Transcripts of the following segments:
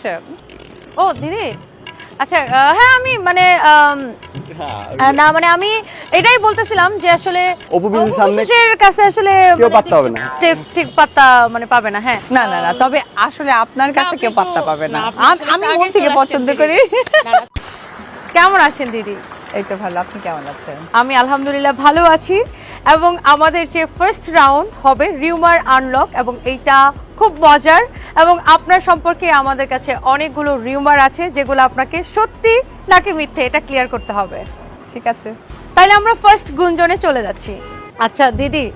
আছেন ও দিদি। আচ্ছা হ্যাঁ আমি মানে না মানে আমি এটাই বলতেছিলাম যে আসলে কাছে আসলে কেউ মানে পাত্তা হবে না। ঠিক ঠিক পাত্তা মানে পাবে না হ্যাঁ। না না না তবে আসলে আপনার কাছে কেউ পাত্তা পাবে না। আম- মন থেকে পছন্দ করি। কেমন আছেন দিদি? এই তো ভালো আপনি কেমন আছেন? আমি আলহামদুলিল্লাহ ভালো আছি। এবং আমাদের যে ফার্স্ট রাউন্ড হবে রিউমার আনলক এবং এইটা খুব মজার এবং আপনার সম্পর্কে আমাদের কাছে অনেকগুলো রিউমার আছে যেগুলো আপনাকে সত্যি নাকি মিথ্যে এটা ক্লিয়ার করতে হবে। ঠিক আছে? তাহলে আমরা ফার্স্ট গুঞ্জনে চলে যাচ্ছি। আচ্ছা দিদি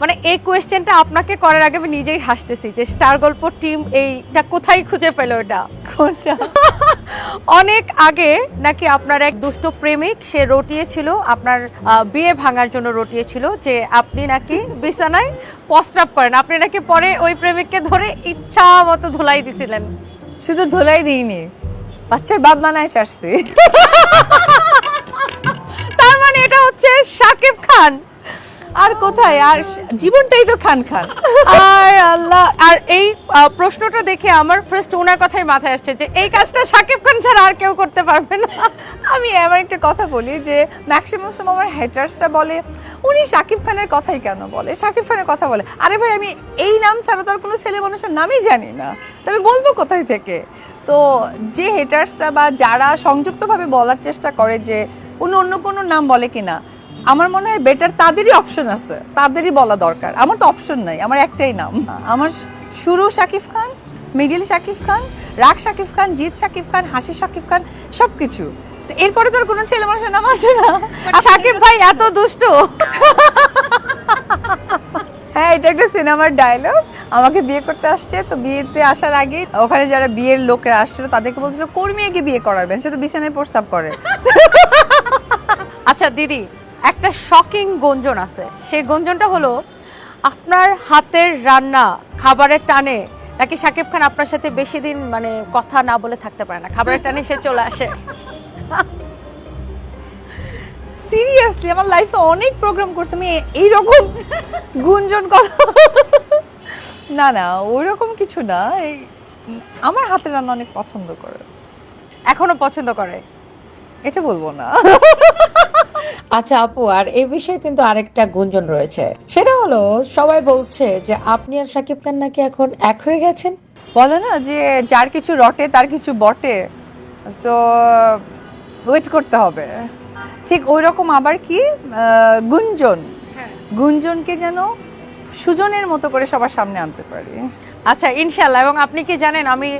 মানে এই কোয়েশ্চেনটা আপনাকে করার আগে আমি নিজেই হাসতেছি যে স্টার গল্প টিম এইটা কোথায় খুঁজে পেল এটা? কোনটা? অনেক আগে নাকি আপনার এক দুষ্ট প্রেমিক, সে রটিয়েছিল, আপনার বিয়ে ভাঙার জন্য রটিয়েছিল যে আপনি নাকি বিছানায় প্রস্রাব করেন। আপনি নাকি পরে ওই প্রেমিককে ধরে ইচ্ছা মতো ধুলাই দিছিলেন। শুধু ধুলাই দিইনি, বাচ্চার বাপ মানায় চাচ্ছি কোথায়? আর জীবনটাই তো খান খান। আর আল্লাহ, আর এই প্রশ্নটা দেখে আমার ফার্স্ট ওনার কথাই মাথায় আসছে যে, এই কাজটা শাকিব খান ছাড়া আর কেউ করতে পারবে না। আমি এমন একটা কথা বলি যে ম্যাক্সিমাম সময় আমার হেটার্সরা বলে, উনি শাকিব খানের কথাই কেন বলে? শাকিব খানের কথা বলে। আরে ভাই, আমি এই নাম ছাড়া তো আর কোনো ছেলে মানুষের নামই জানি না। তবে বলব কোথায় থেকে? তো যে হেটার্সরা বা যারা সংযুক্তভাবে বলার চেষ্টা করে যে, উনি অন্য কোনো নাম বলে কিনা? আমার মনে হয় বেটার তাদেরই অপশন আছে। তাদেরই বলা দরকার। আমার তো অপশন নাই আমার একটাই নাম। আমার শুরু শাকিব খান মিডিল শাকিব খান রাগ শাকিব খান জিৎ শাকিব খান হাসি শাকিব খান সবকিছু। তো এরপরে তো আর কোনো ছেলে মানুষের নাম আছে না। শাকিব ভাই এত দুষ্ট। হ্যাঁ এটা একটা সিনেমার ডায়লগ আমাকে বিয়ে করতে আসছে তো বিয়েতে আসার আগে ওখানে যারা বিয়ের লোকেরা আসছিল তাদেরকে বলছিল কর্মীকে বিয়ে করাবেন সে তো বিছানায় প্রস্তাব করে। আচ্ছা দিদি একটা শকিং গঞ্জন আছে। সেই গঞ্জনটা হলো আপনার হাতের রান্না খাবারের টানে নাকি শাকিব খান আপনার সাথে বেশি দিন মানে কথা না বলে থাকতে পারে না? খাবারের টানে সে চলে আসে। সিরিয়াসলি আমার লাইফে অনেক প্রোগ্রাম করছি। আমি এইরকম গুঞ্জন কথা না না ওইরকম কিছু না। এই আমার হাতের রান্না অনেক পছন্দ করে। এখনও পছন্দ করে। এটা বলব না। আচ্ছা আপু আর এই বিষয়ে কিন্তু আরেকটা গুঞ্জন রয়েছে। সেটা হলো সবাই বলছে যে আপনি আর সাকিব খান নাকি এখন এক হয়ে গেছেন? বলে না যে যার কিছু রটে তার কিছু বটে। সো ওয়েট করতে হবে। ঠিক ওই রকম আবার কি আহ, গুঞ্জন? গুঞ্জনকে যেন সুজনের মতো করে সবার সামনে আনতে পারি। আচ্ছা ইনশাল্লাহ এবং আপনি কি জানেন আমি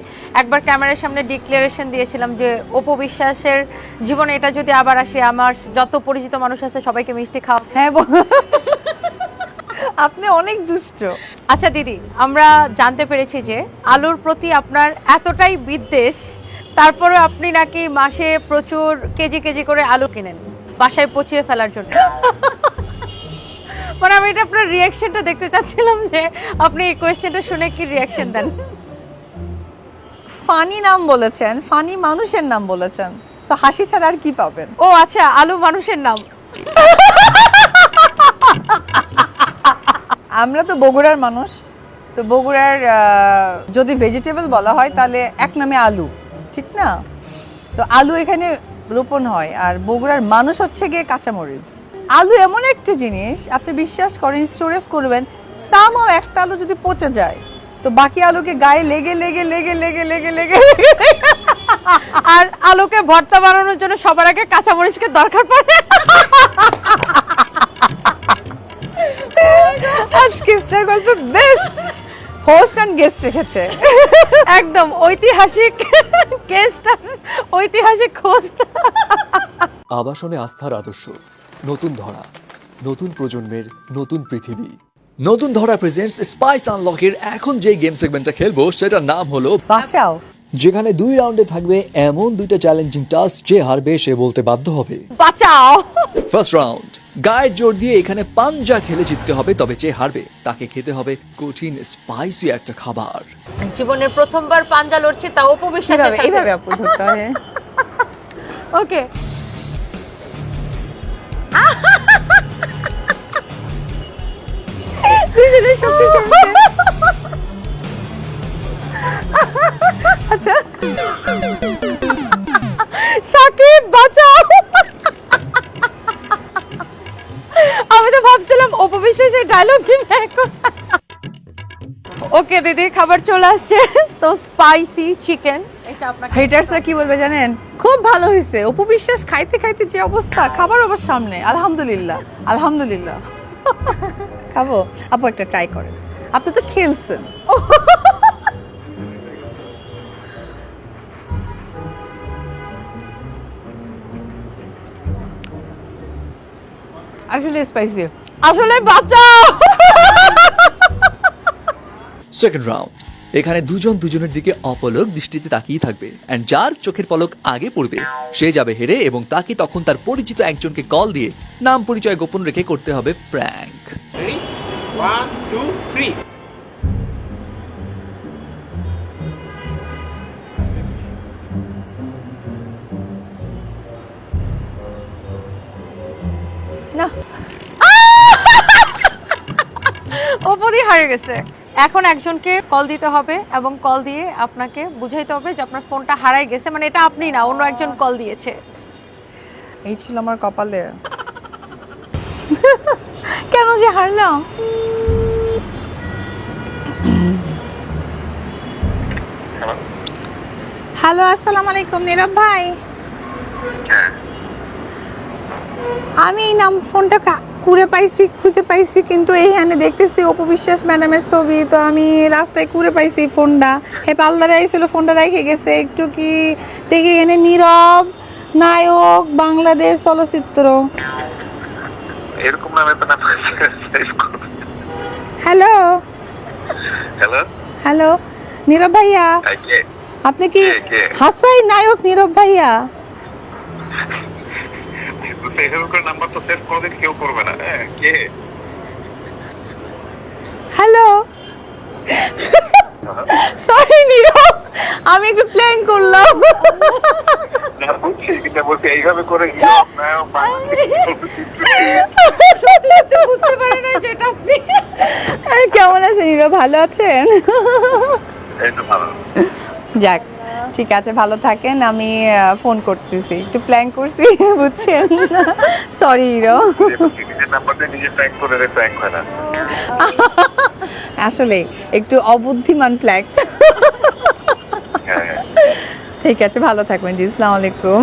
একবার ক্যামেরার সামনে ডিক্লারেশন দিয়েছিলাম যে অপু বিশ্বাসের জীবনে এটা যদি আবার আসে আমার যত পরিচিত মানুষ আছে সবাইকে মিষ্টি খাওয়া হ্যাঁ আপনি অনেক দুষ্ট। আচ্ছা দিদি আমরা জানতে পেরেছি যে আলুর প্রতি আপনার এতটাই বিদ্বেষ তারপরে আপনি নাকি মাসে প্রচুর কেজি কেজি করে আলু কিনেন বাসায় পচিয়ে ফেলার জন্য। মানে আমি এটা আপনার রিয়াকশনটা দেখতে চাচ্ছিলাম যে আপনি এই কোয়েশ্চেনটা শুনে কি রিয়াকশন দেন? ফানি নাম বলেছেন ফানি মানুষের নাম বলেছেন। সো হাসি ছাড়া আর কি পাবেন? ও আচ্ছা আলু মানুষের নাম। আমরা তো বগুড়ার মানুষ। তো বগুড়ার যদি ভেজিটেবল বলা হয় তাহলে এক নামে আলু ঠিক না? তো আলু এখানে রোপণ হয় আর বগুড়ার মানুষ হচ্ছে গিয়ে কাঁচামরিচ। আলু এমন একটা জিনিস, আপনি বিশ্বাস করেন, স্টোরেজ করবেন সামও একটা আলু যদি পচে যায়, তো বাকি আলুকে গায়ে লেগে লেগে লেগে লেগে লেগে লেগে আর আলুকে ভর্তা বানানোর জন্য সবার আগে কাঁচামরিচকে দরকার পড়ে। আজকে স্টার গল্প বেস্ট হোস্ট অ্যান্ড গেস্ট রেখেছে। একদম ঐতিহাসিক কেসটা ঐতিহাসিক খোঁজটা আবাসনে আস্থার আদর্শ। নতুন ধরা নতুন প্রজন্মের নতুন পৃথিবী। নতুন ধরা প্রেজেন্টস স্পাইস আনলকের এখন যে গেম সেগমেন্টটা খেলব সেটার নাম হলো বাঁচাও। যেখানে দুই রাউন্ডে থাকবে এমন দুইটা চ্যালেঞ্জিং টাস্ক যে হারবে সে বলতে বাধ্য হবে। বাঁচাও। ফার্স্ট রাউন্ড গায়ের জোর দিয়ে এখানে পাঞ্জা খেলে জিততে হবে তবে যে হারবে তাকে খেতে হবে কঠিন স্পাইসি একটা খাবার। জীবনের প্রথমবার পাঞ্জা লড়ছে তা এইভাবে এইভাবে আপু ধরতে হয়? ওকে আচ্ছা। সাকিব আমি তো ভাবছিলাম অপবিশ্বাসের ডায়লগ দিবে ওকে দিদি খাবার চলে আসছে। তো স্পাইসি চিকেন এটা হেটার্সরা কি বলবে জানেন? খুব ভালো হয়েছে। অপবিশ্বাস খাইতে খাইতে যে অবস্থা খাবার আবার সামনে। আলহামদুলিল্লাহ। আলহামদুলিল্লাহ। খাব আপু একটা ট্রাই করেন। আপনি তো খেলছেন। আসলে স্পাইসি আসলে বাঁচাও সেকেন্ড রাউন্ড এখানে দুজন দুজনের দিকে অপলক দৃষ্টিতে তাকিয়ে থাকবে অ্যান্ড যার চোখের পলক আগে পড়বে। সে যাবে হেরে এবং তাকে তখন তার পরিচিত একজনকে কল দিয়ে নাম পরিচয় গোপন রেখে করতে হবে প্র্যাঙ্ক? One, two, three. না। ওপরই হারিয়ে গেছে। এখন একজনকে কল দিতে হবে এবং কল দিয়ে আপনাকে বুঝাইতে হবে যে আপনার ফোনটা হারাই গেছে। মানে এটা আপনি না অন্য একজন কল দিয়েছে। এই ছিল আমার কপালে। কেন যে হারলাম? হ্যালো আসসালামু আলাইকুম, নীরব ভাই। আমি এই নাম ফোনটা কুড়ে পাইছি, খুঁজে পাইছি, কিন্তু এইখানে দেখতেছি অপু বিশ্বাস ম্যাডামের ছবি। তো আমি রাস্তায় কুড়ে পাইছি ফোনটা। হে পাল্লারে আইছিল, ফোনটা রেখে গেছে। একটু কি দেখি এখানে নীরব নায়ক, বাংলাদেশ চলচ্চিত্র। এরকম নামে তো নাম হ্যালো হ্যালো হ্যালো নীরব ভাইয়া? আপনি কি? হাসাই নায়ক নীরব ভাইয়া? নাম্বার তো সেভ কোনোদিন কেউ করবে না হ্যাঁ? কে? হ্যালো সরি নীরব আমি একটু প্ল্যান করলাম। না বলছি এইভাবে করে বুঝতে পারি না যেটা আপনি। কেমন আছেন ভালো আছেন? যাক ঠিক আছে ভালো থাকেন। আমি ফোন করতেছি। একটু প্ল্যান করছি বুঝছেন সরি হিরো। আসলে একটু অবুদ্ধিমান প্ল্যান হ্যাঁ হ্যাঁ। ঠিক আছে ভালো থাকবেন জি আসসালামু আলাইকুম।